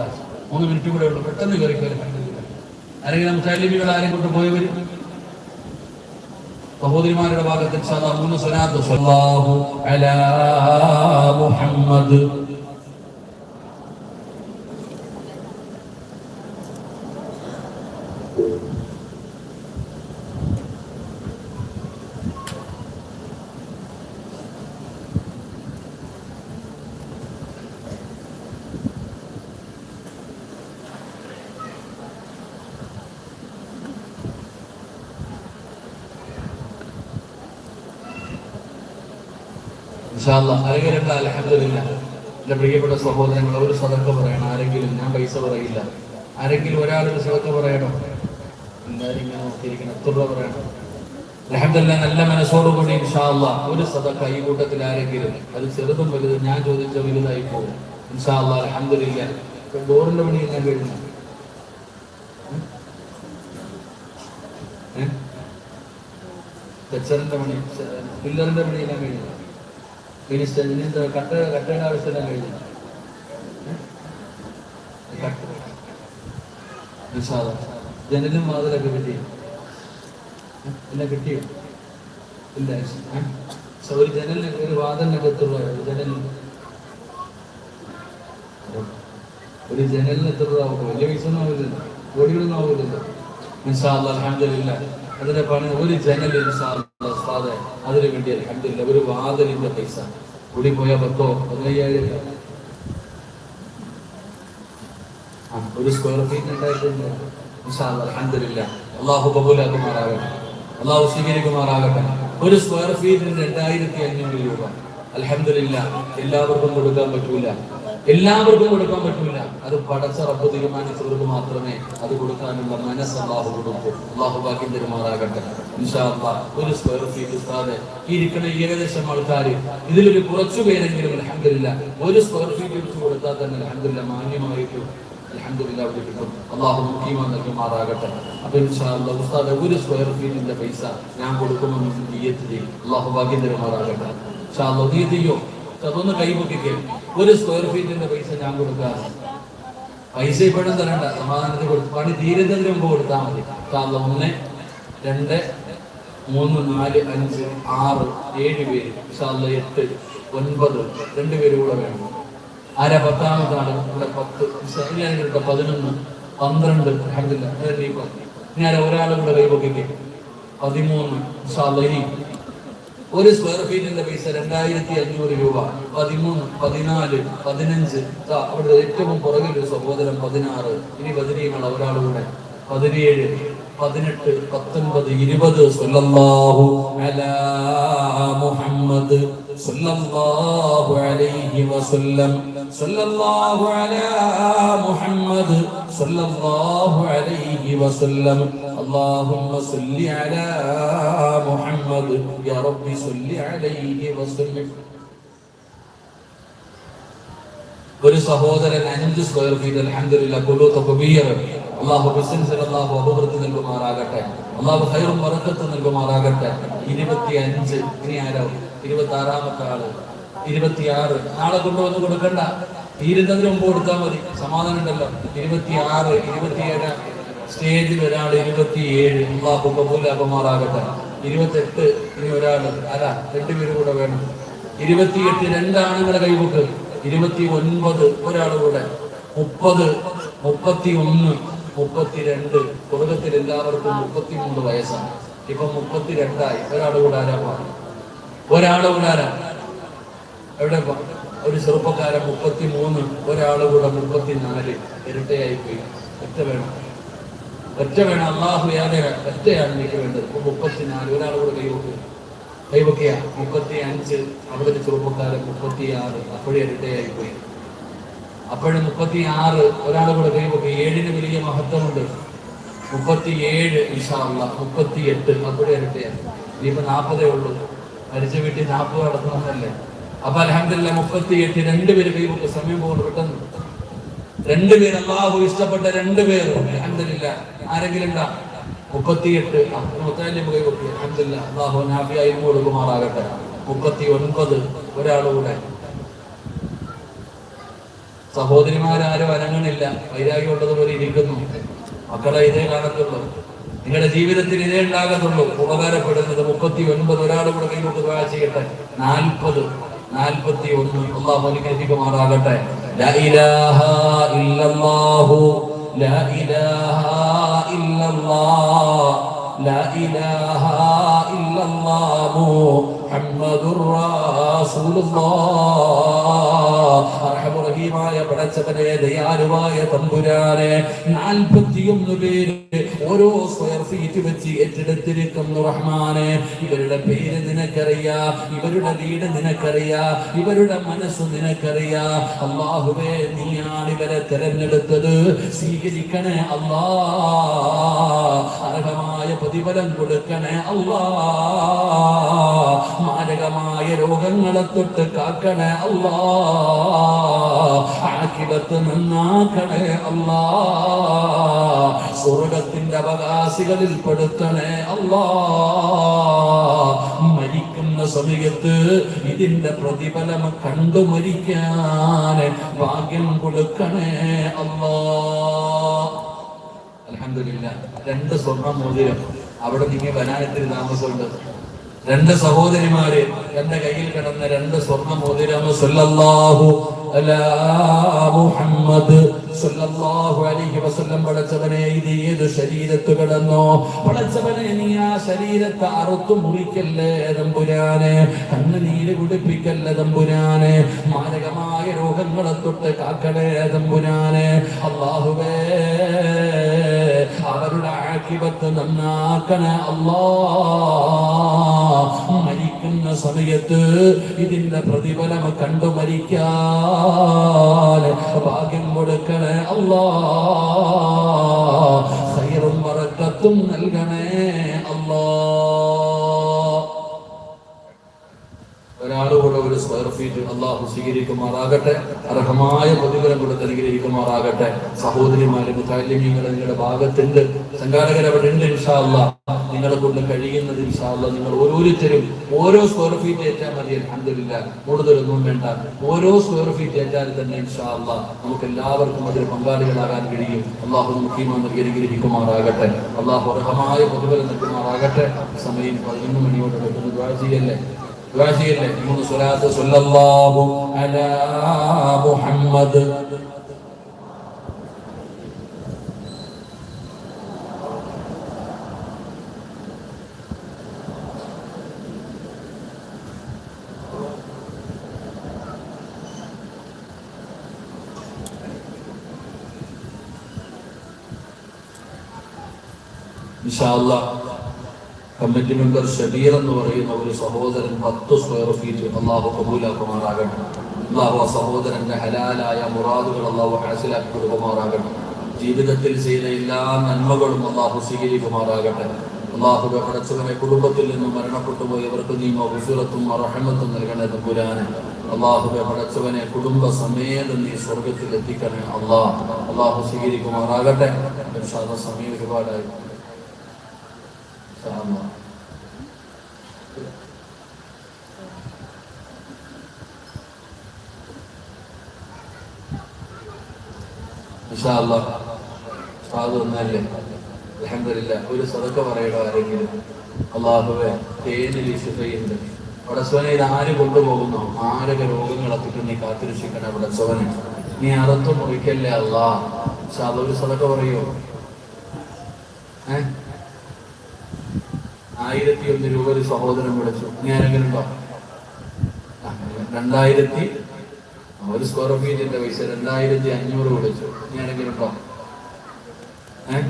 മുംതാസ് മൂന്ന് മിനിറ്റ് കൂടെ ഉള്ളൂ. പെട്ടെന്ന് കയറി കയറി ആരെങ്കിലും മുസാലിമികൾ ആരെയും കൊണ്ട് പോയവർ സഹോദരിമാരുടെ ഭാഗത്ത് മൂന്ന് അലാ മുഹമ്മദ് ഇൻഷാ അല്ലാഹ് ആരെങ്കിലും അൽഹംദുലില്ലാ. എന്റെ പ്രിയപ്പെട്ട സഹോദരങ്ങൾ ഒരു സദക്ക പറയണം. ആരെങ്കിലും ഞാൻ പൈസ പറയില്ല. ആരെങ്കിലും ഒരാളൊരു സദക്ക പറയണം? എന്തായാലും ഇങ്ങനെ നോക്കിയിരിക്കണം? എത്ര രൂപ പറയണം. അലഹമില്ല നല്ല മനസ്സോടുകൂടി ഇൻഷാ അല്ലാഹ് ഒരു സദക്ക ഈ കൂട്ടത്തിൽ ആരെങ്കിലും അത് ചെറുതും വലുതും ഞാൻ ചോദിച്ച വലുതായി പോകും. ഇൻഷാ അലഹമില്ല ഡോറിന്റെ പണി ഞാൻ കഴിഞ്ഞു? ഏഹ് തെച്ചറിന്റെ പണി പില്ലറിന്റെ പണി എല്ലാം കഴിഞ്ഞു? മിനിസ്റ്റർ ഇനിന്താ കട്ട കട്ടയുടെ ആവശ്യമെല്ലാം കഴിഞ്ഞു. നിഷാദ ജനലും വാതിലൊക്കെ കിട്ടിയോ? എല്ലാം കിട്ടിയോ? ഇല്ല. ഒരു ജനലിനൊക്കെ ഒരു വാതിലിനൊക്കെ എത്ര രൂപ? ജനലിന്? ഒരു ജനലിന് ആവും? വലിയ പൈസ ഒന്നും ആവില്ലല്ലോ. കോടികളൊന്നും ആവില്ലല്ലോ. നിഷാദ് അലഹമില്ല അതിന്റെ പണി ഒരു ജനൽ നിഷാദ് അതിന് വേണ്ടി അലഹമില്ല ഒരു വാതിലിന്റെ പൈസ. കൂടി പോയ പത്തോ? പതിനയ്യായിരം ഒരു സ്ക്വയർ ഫീറ്റ് ഉണ്ടായിട്ടുണ്ട് അലഹമില്ല അള്ളാഹു കബൂലാക്കുമാറാകട്ടെ. അള്ളാഹു സ്വീകരിക്കുമാറാകട്ടെ. ഒരു സ്ക്വയർ ഫീറ്റിന് രണ്ടായിരത്തി അഞ്ഞൂറ് രൂപ. അലഹമില്ല എല്ലാവർക്കും കൊടുക്കാൻ പറ്റൂല. എല്ലാവർക്കും കൊടുക്കാൻ പറ്റില്ല. അത് പടച്ച റബ്ബ് തീരുമാനിച്ചവർക്ക് മാത്രമേ അത് കൊടുക്കാനുള്ള മനസ്സ് അള്ളാഹു കൊടുക്കൂ. അള്ളാഹു ബാക്കി അല്ലാഹ് ഒരു സ്ക്വയർ ഫീറ്റ് ഇസ്താതെ ഈ ഇരിക്കുന്ന ഏകദേശം ആൾക്കാർ ഇതിലൊരു കുറച്ചു പേരെങ്കിലും അലഹമില്ല ഒരു സ്ക്വയർ ഫീറ്റ് വെച്ച് കൊടുത്താൽ തന്നെ അലഹമില്ല മാന്യമായിട്ടും ഒരു ഫീറ്റിന്റെ പൈസ ഞാൻ കൊടുക്കുമെന്ന് നീയത്ത് അള്ളാഹു ഭാഗ്യം തരുമാറാകട്ടെ അതൊന്ന് കൈപൊക്കിക്കേ ഒരു സ്ക്വയർ ഫീറ്റിന്റെ പൈസ ഞാൻ കൊടുക്കാറ് പൈസ ഇപ്പോഴും തരണ്ട. സമാധാനത്തിൽ കൊടുത്തു പണി തീരുന്നതിന് മുമ്പ് കൊടുത്താൽ മതി. കാരണം ഒന്ന് രണ്ട് മൂന്ന് നാല് അഞ്ച് ആറ് ഏഴ് പേര്. അല്ലാഹ് എട്ട് ഒൻപത് രണ്ട് പേര് കൂടെ വേണം. ആരാ പത്താമത്തെ ആൾ? ഇവിടെ പത്ത്. ഇവിടെ പതിനൊന്ന് പന്ത്രണ്ട്. അഹമ്മദില്ല ഇനി ആരാ ഒരാളും കൂടെ കൈപൊക്കിക്കും പതിമൂന്ന്. ഇനി ഒരു സ്ക്വയർ ഫീറ്റിന്റെ പൈസ രണ്ടായിരത്തി അഞ്ഞൂറ് രൂപ. പതിമൂന്ന് പതിനാല് പതിനഞ്ച്. അവിടെ ഏറ്റവും പുറകിൽ ഒരു സഹോദരൻ പതിനാറ് ഇനി പതിനീങ്ങൾ ഒരാളുകൂടെ പതിനേഴ് പതിനെട്ട് പത്തൊൻപത് ഇരുപത്. സുല്ലാഹു അലാ മുഹമ്മദ് സുല്ലാഹു അലൈഹി വസല്ലം. സല്ലല്ലാഹു അലാ മുഹമ്മദ് സല്ലല്ലാഹു അലൈഹി വസല്ലം اللهم صل على محمد يا رب صل عليه وسلم ഒരു സഹോദരൻ അഞ്ച് സ്ക്വയർ ഫീറ്റ് അലഹമില്ല കുലൂത്ത് കബീർ അള്ളാഹു ബിസിനസിൽ അള്ളാഹു അഭിവൃദ്ധി നൽകുമാറാകട്ടെ അള്ളാഹു ഹൈറും വറക്കത്ത് നൽകുമാറാകട്ടെ ഇരുപത്തി അഞ്ച് ഇനി ആരോ ഇരുപത്തി ആറാമത്തെ ആള് ഇരുപത്തിയാറ്. നാളെ കൊണ്ടുവന്ന് കൊടുക്കണ്ട. തീരുന്നതിന് മുമ്പ് കൊടുത്താൽ മതി. സമാധാനം ഉണ്ടല്ലോ. ഇരുപത്തി ആറ് ഇരുപത്തിയേഴ്. സ്റ്റേജിൽ ഒരാൾ ഇരുപത്തിയേഴ്. അള്ളാഹു കബൂലാകുമാറാകട്ടെ ഇരുപത്തെട്ട് ഇനി ഒരാൾ ആരാ രണ്ടുപേരും കൂടെ വേണം. ഇരുപത്തിയെട്ട് രണ്ടാണുങ്ങളെ കൈവക്ക് ഇരുപത്തി ഒൻപത് ഒരാൾ കൂടെ. മുപ്പത് മുപ്പത്തി ഒന്ന് മുപ്പത്തിരണ്ട്. കുടുംബത്തിൽ എല്ലാവർക്കും മുപ്പത്തി മൂന്ന് വയസ്സാണ്. ഇപ്പൊ മുപ്പത്തിരണ്ടായി. ഒരാൾ കൂടെ ആരാ ഒരാൾ കൂടെ ആരാ? എവിടെ? ഒരു ചെറുപ്പക്കാരൻ മുപ്പത്തി മൂന്ന് ഒരാൾ കൂടെ മുപ്പത്തിനാല്. ഇരട്ടയായി പോയി ഒറ്റ വേണം. ഒറ്റ വേണം. അള്ളാഹു യാതെ ഒറ്റയാണ് എനിക്ക് വേണ്ടത്. ഇപ്പൊ മുപ്പത്തിനാല് ഒരാൾ കൂടെ കൈവക്കുക കൈവക്കുക മുപ്പത്തി അഞ്ച് അവിടെ ഒരു ചെറുപ്പക്കാരൻ മുപ്പത്തി ആറ് അപ്പോഴേ ഇരട്ടയായി പോയി അപ്പോഴും മുപ്പത്തി ആറ് ഒരാൾ കൂടെ കൈവക്കുക ഏഴിന് വലിയ മഹത്വമുണ്ട്. മുപ്പത്തി ഏഴ് ഇഷാള്ള മുപ്പത്തി എട്ട് അപ്പോഴേ ഇരട്ടയാണ് ഇനിയിപ്പോ നാൽപ്പതേ ഉള്ളൂ. മരിച്ച വീട്ടിൽ നാൽപ്പത് നടത്തണമെന്നല്ലേ? അപ്പൊ അലഹമില്ല മുപ്പത്തി എട്ട് രണ്ടുപേര് കൈവക്കുക സമീപം പെട്ടെന്ന്. രണ്ടുപേർ അള്ളാഹു ഇഷ്ടപ്പെട്ട രണ്ടുപേർ അലഹമില്ല ആരെങ്കിലും ഉണ്ടാ? മുപ്പത്തിയെട്ട്. മുത്താലിം കൈവക്കി അലഹമില്ല അള്ളാഹു നാഫിയായി കൊടുക്കുമാറാകട്ടെ മുപ്പത്തി ഒൻപത് ഒരാളുകൂടെ. സഹോദരിമാരാരും അനങ്ങണില്ല. വൈരാഗ്യം ഉള്ളതുപോലെ ഇരിക്കുന്നു. മക്കളെ ഇതേ കാണത്തുള്ളൂ. നിങ്ങളുടെ ജീവിതത്തിൽ ഇതേ ഉണ്ടാകത്തുള്ളൂ. ഉപകാരപ്പെടുന്നത് മുപ്പത്തി ഒൻപത് ഒരാൾ കൂടെ കൈകൊണ്ട് ചെയ്യട്ടെ. നാൽപ്പത് നാൽപ്പത്തി ഒന്ന് അള്ളാഹു അനുഗ്രഹിക്കുമാറാകട്ടെ മുഹമ്മദുർ റസൂലുള്ളാഹ്. അർഹമുറഹീമായ പടച്ചവനെ ദയാലുവായ തമ്പുരാനെ നാൽപ്പത്തിയൊന്ന് പേര് ഓരോ സ്ക്വയർ ഫീറ്റ് വെച്ച് ഏറ്റെടുത്തിരിക്കുന്നു റഹ്മാനെ. ഇവരുടെ പേര് നിനക്കറിയാ ഇവരുടെ വീട് നിനക്കറിയാ ഇവരുടെ മനസ്സ് നിനക്കറിയാ. അള്ളാഹുവേ നീയാണ് ഇവരെ തെരഞ്ഞെടുത്തത്. സ്വീകരിക്കണേ അള്ളാ. അർഹമായ പ്രതിഫലം കൊടുക്കണേ അള്ളാ. മാരകമായ രോഗങ്ങളെ തൊട്ട് കാക്കണേ അള്ളാ. ആക്കിടത്ത് നന്നാക്കണേ അള്ളാ സ്വർഗത്തിന്റെ അവകാശികളിൽ പെടുത്തണേ അള്ളാ മരിക്കുന്ന സമയത്ത് ഇതിന്റെ പ്രതിഫലം കണ്ടു മരിക്കാൻ ഭാഗ്യം കൊടുക്കണേ അള്ളാ അലഹമില്ല രണ്ട് സ്വർണ മോതിരം അവിടെ നിങ്ങൾ വനാനത്തിൽ താമസമുണ്ട്. രണ്ട് സഹോദരിമാര് എന്റെ കയ്യിൽ കിടന്ന രണ്ട് സ്വർണ മോതിരം സല്ലല്ലാഹു മുഹമ്മദ് സല്ലല്ലാഹു അലൈഹി വസല്ലം പടച്ചവനെ ഇത് ഏത് ശരീരത്ത് കിടന്നോ? പടച്ചവനെ നീ ആ ശരീരത്തെ അറുത്തു മുറിക്കല്ലേ തമ്പുരാനെ? കണ്ണുനീര് കുടിപ്പിക്കല്ലേ തമ്പുരാനെ? മാരകമായ രോഗങ്ങളെ തൊട്ട് കാക്കണേ തമ്പുരാനെ. അള്ളാഹുവേ അവരുടെ ആക്കിപത്ത് നന്നാക്കണേ അല്ലാ. മരിക്കുന്ന സമയത്ത് ഇതിന്റെ പ്രതിഫലം കണ്ടു മരിക്കാൻ ഭാഗ്യം കൊടുക്കണേ അല്ലാ ഹൈറും വറക്കത്തും നൽകണേ. ഫീറ്റ് അള്ളാഹു സ്വീകരിക്കുമാറാകട്ടെ. അർഹമായ പ്രതിഫലം കൊടുത്ത് അനുഗ്രഹിക്കുമാറാകട്ടെ. സഹോദരിമാരെ താല്യങ്ങൾ നിങ്ങളുടെ ഭാഗത്തുണ്ട്. സംഘാടകർ അവിടെ ഉണ്ട് ഇൻഷാല്ല നിങ്ങളെ കൊണ്ട് കഴിയുന്നത് ഇൻഷാല്ല നിങ്ങൾ ഓരോരുത്തരും ഓരോ സ്ക്വയർ ഫീറ്റ് ഏറ്റാൽ മതി അലഹമില്ല കൂടുതലൊന്നും വേണ്ട. ഓരോ സ്ക്വയർ ഫീറ്റ് ഏറ്റാൽ തന്നെ ഇൻഷാല്ല നമുക്ക് എല്ലാവർക്കും അതിൽ പങ്കാളികളാകാൻ കഴിയും. അള്ളാഹു മുഖ്യമാണ് അനുഗ്രഹിക്കുമാറാകട്ടെ. അള്ളാഹു അർഹമായ പ്രതിഫലം നൽകുമാറാകട്ടെ. സമയം പതിനൊന്ന് മണിയോട് വെക്കുന്ന ദ്വാജിയല്ലേ ദ്വാജിയല്ലേ മൂന്ന് സ്വലാത്ത് സല്ലല്ലാഹു അലാ മുഹമ്മദ് ഇൻഷാല്ല കമ്മിറ്റി മെമ്പർ ഷബീർ എന്ന് പറയുന്ന ഒരു സഹോദരൻ പത്ത് സ്ക്വയർ ഫീറ്റ് അള്ളാഹു കബൂലാക്കുമാറാകട്ടെ. അള്ളാഹു ആ സഹോദരന്റെ ഹലാലായ മുറാദുകൾ അള്ളാഹു ഹാസിലാക്കി കൊടുക്കുമാറാകട്ടെ ജീവിതത്തിൽ ചെയ്ത എല്ലാ നന്മകളും അള്ളാഹു സ്വീകരിക്കുമാറാകട്ടെ. അള്ളാഹു പടച്ചവനെ കുടുംബത്തിൽ നിന്നും മരണപ്പെട്ടു പോയവർക്ക് നീ മൗഫിറത്തും റഹമത്തും നൽകണേ തമ്പുരാന് അള്ളാഹുബെ പടച്ചവനെ കുടുംബ സമേതം നീ സ്വർഗത്തിൽ എത്തിക്കണേ അള്ളാഹ്. അള്ളാഹു സ്വീകരിക്കുമാറാകട്ടെ. സമയം ഒരുപാടായി. ഇൻഷാ അല്ലാഹ്. അൽഹംദുലില്ലാഹ് ഒന്നല്ലേ അൽഹംദുലില്ലാ ഒരു സദക്ക പറയണോ ആരെങ്കിലും? അള്ളാഹുവെ അവിടെ സ്വനെ ഇത് ആര് കൊണ്ടുപോകുന്നു? ആരൊക്കെ രോഗങ്ങൾ എത്തിക്കും നീ കാത്തിരക്ഷിക്കണം അവിടെ സ്വനെ നീ അതൊന്നും മുറിക്കല്ലേ അള്ളാഹ് ഒരു അതൊരു സദക്ക ഏഹ് ആയിരത്തി ഒന്ന് രൂപ ഒരു സഹോദരൻ വിളിച്ചു. നീ ആരെങ്കിലും ഉണ്ടോ? രണ്ടായിരത്തി ഒരു സ്ക്വയർ ഫീറ്റിന്റെ പൈസ രണ്ടായിരത്തി അഞ്ഞൂറ് വിളിച്ചു. ഇങ്ങനെങ്കിലും ഉണ്ടോ? ഏ?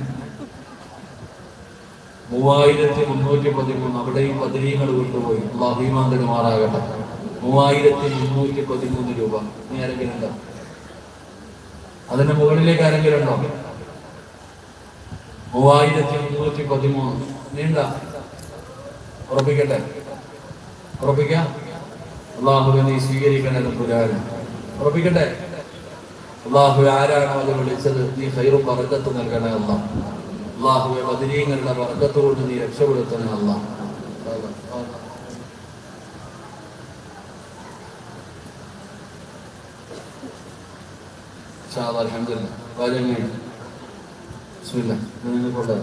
മൂവായിരത്തി മുന്നൂറ്റി പതിമൂന്ന് അവിടെയും പതിനീങ്ങൾ കൊണ്ടുപോയി. അഭിമാന്തരമാറാകട്ടെ മൂവായിരത്തി മുന്നൂറ്റി പതിമൂന്ന് രൂപ. നീ ഉണ്ടോ? അതിന്റെ മുകളിലേക്ക് ആരെങ്കിലും ഉണ്ടോ? മൂവായിരത്തി മുന്നൂറ്റി പതിമൂന്ന്. നീണ്ട ഉറപ്പിക്കട്ടെ? ഉറപ്പിക്കാം. അള്ളാഹുവെ നീ സ്വീകരിക്കണേ പുരാന് ഉറപ്പിക്കട്ടെ? അള്ളാഹു ആരാണോ അത് വിളിച്ചത്? നീ ഹൈറും വർഗത്ത് നൽകണേ അല്ല അള്ളാഹുവെ ബദരീങ്ങളുടെ വർഗത്ത് കൊണ്ട് നീ രക്ഷപ്പെടുത്തണേ അല്ല അലഹമില്ല അൽഹംദുലില്ലാ വാചകം നിന്നെ കൊണ്ട്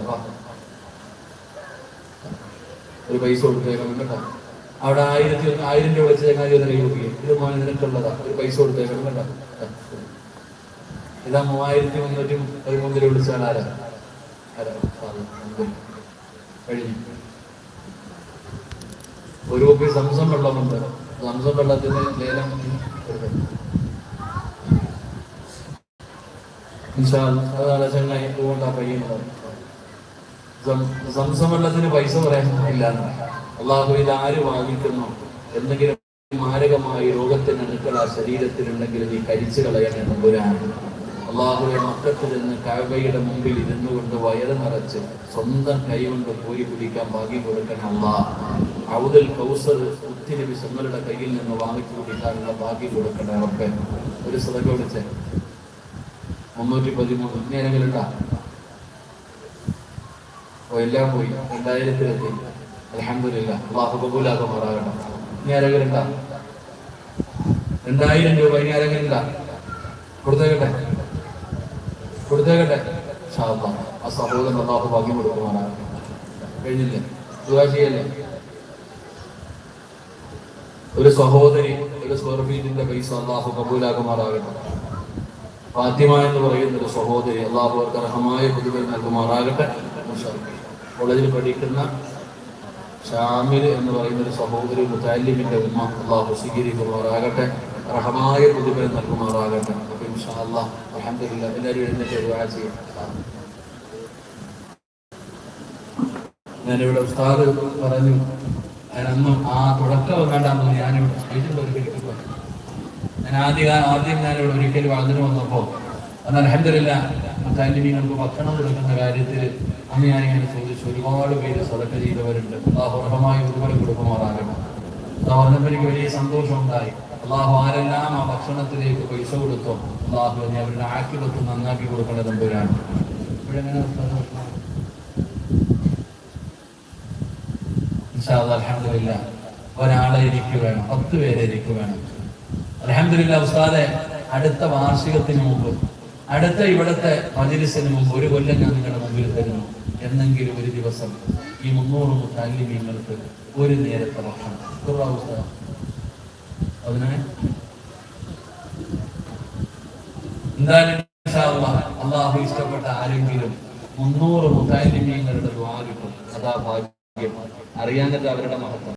ഒരു പൈസ കൊടുത്തേക്കണം കേട്ടോ അവിടെ ആയിരത്തി ആയിരം രൂപ വെച്ച് ചങ്ങാതി ഒന്ന് കൈ ഇത് മോനെ നിനക്കുള്ളതാ. ഒരു പൈസ കൊടുത്തേക്കണം കേട്ടോ ഇതാ മൂവായിരത്തി മുന്നൂറ്റി പതിമൂന്നിൽ വിളിച്ചാൽ ആരാ? ആരാ. കഴിഞ്ഞു. ഒരു കുപ്പി സംസം വെള്ളമുണ്ട്. സംസം വെള്ളത്തിന് ലേലം. അതാണ് ചെങ്ങായി അതുകൊണ്ടാ പയ്യുന്നത് സംസം വെള്ളത്തിന് പൈസ പറയാൻ ഇല്ല. അള്ളാഹു ഇത് ആര് വാങ്ങിക്കുന്നു? എന്തെങ്കിലും മാരകമായി രോഗത്തിന് അണുക്കൾ ആ ശരീരത്തിലുണ്ടെങ്കിൽ നീ കരിച്ചു കളയണേ നമ്പുരാൻ അള്ളാഹുവെ മക്കത്തിൽ നിന്ന് കവയുടെ മുമ്പിൽ ഇരുന്നു കൊണ്ട് വയറ് നിറച്ച് സ്വന്തം കൈ കൊണ്ട് പോയി കുടിക്കാൻ ഭാഗ്യം കൊടുക്കണം അള്ളാഹ് ഔദൽ കൗസർ ഒത്തിരി വിശങ്ങളുടെ കയ്യിൽ നിന്ന് വാങ്ങിച്ചു കുടിക്കാനുള്ള ഭാഗ്യം കൊടുക്കണേ ഒരു ശ്രദ്ധ കൊടുത്ത് മുന്നൂറ്റി പതിമൂന്ന്. ഓ എല്ലാം പോയി. രണ്ടായിരത്തിലെത്തി അലഹമില്ല അള്ളാഹു കബൂലാക്കാൻ മാറാകട്ടെ ഇനി ആരെങ്കിലും രണ്ടായിരം രൂപ ഇനി ആരെങ്കിലും ഉണ്ടാ? കൊടുത്തേക്കട്ടെ. കൊടുത്തേക്കട്ടെ. ആ സഹോദരൻ അള്ളാഹു ഭാഗ്യം കൊടുക്കുവാനാണ് കഴിഞ്ഞില്ലേ? ദുവാ ചെയ്യല്ലേ? ഒരു സഹോദരി ഒരു സ്വർഫീറ്റിന്റെ പൈസ അള്ളാഹു കബൂലാകുമാറാകട്ടെ ഫാത്തിമ എന്ന് പറയുന്ന ഒരു സഹോദരി അള്ളാഹു അർഹമായ പ്രതിഫൽ നൽകുമാറാകട്ടെ. കോളേജിൽ പഠിക്കുന്ന ഷാമിൽ എന്ന് പറയുന്ന ഒരു സഹോദരി മുത്താലിമിന്റെ ഉമ്മ അള്ളാഹു സ്വീകരിക്കുമാറാകട്ടെ റഹമായ പ്രതിഫലം നൽകുമാറാകട്ടെ അപ്പൊ ഇൻഷാ എല്ലാവരും ഞാനിവിടെ ഉസ്താദ് പറഞ്ഞു ഞാൻ അന്ന് ആ തുടക്കം വേണ്ടാന്ന് ഞാനിവിടെ സ്റ്റേജിൽ ഒരു കിടക്കുക ഞാൻ ആദ്യ ആദ്യം ഞാനിവിടെ ഒരിക്കൽ വളർന്നു വന്നപ്പോൾ അന്ന് അലഹമില്ല മുത്താലിമികൾക്ക് ഭക്ഷണം കൊടുക്കുന്ന കാര്യത്തിൽ അന്ന് ഞാനിങ്ങനെ ചോദിച്ചു ഒരുപാട് പേര് സദക്ക ചെയ്തവരുണ്ട്. അള്ളാഹു അർഹമായി ഒരുപാട് കൊടുക്കുമാറാകട്ടെ അള്ളാഹു എനിക്ക് വലിയ സന്തോഷം ഉണ്ടായി അള്ളാഹു ആരെല്ലാം ആ ഭക്ഷണത്തിലേക്ക് പൈസ കൊടുത്തോ അള്ളാഹു എന്നെ അവരുടെ ആക്കിടത്ത് നന്നാക്കി കൊടുക്കേണ്ട തമ്പുരാണ് അലഹമില്ല. ഒരാളെ എനിക്ക് വേണം പത്ത് പേരെ എനിക്ക് വേണം. അലഹമില്ല ഉസ്താദെ അടുത്ത വാർഷികത്തിന് മുമ്പ് അടുത്ത ഇവിടുത്തെ മജിലിസിന് മുമ്പ് ഒരു കൊല്ലം ഞാൻ നിങ്ങളുടെ മുമ്പിൽ തരുന്നു. എന്നെങ്കിലും ഒരു ദിവസം ഈ മുന്നൂറ് മുത്താലിമീങ്ങൾക്ക് ഒരു നേരത്തെ ഭക്ഷണം? അതിനെ എന്തായാലും അള്ളാഹു ഇഷ്ടപ്പെട്ട ആരെങ്കിലും മുന്നൂറ് മുത്താലിമീങ്ങളുടെ ദ്വാ കിട്ടും. അതാ ഭാഗ്യം. അറിയാനല്ല അവരുടെ മഹത്വം.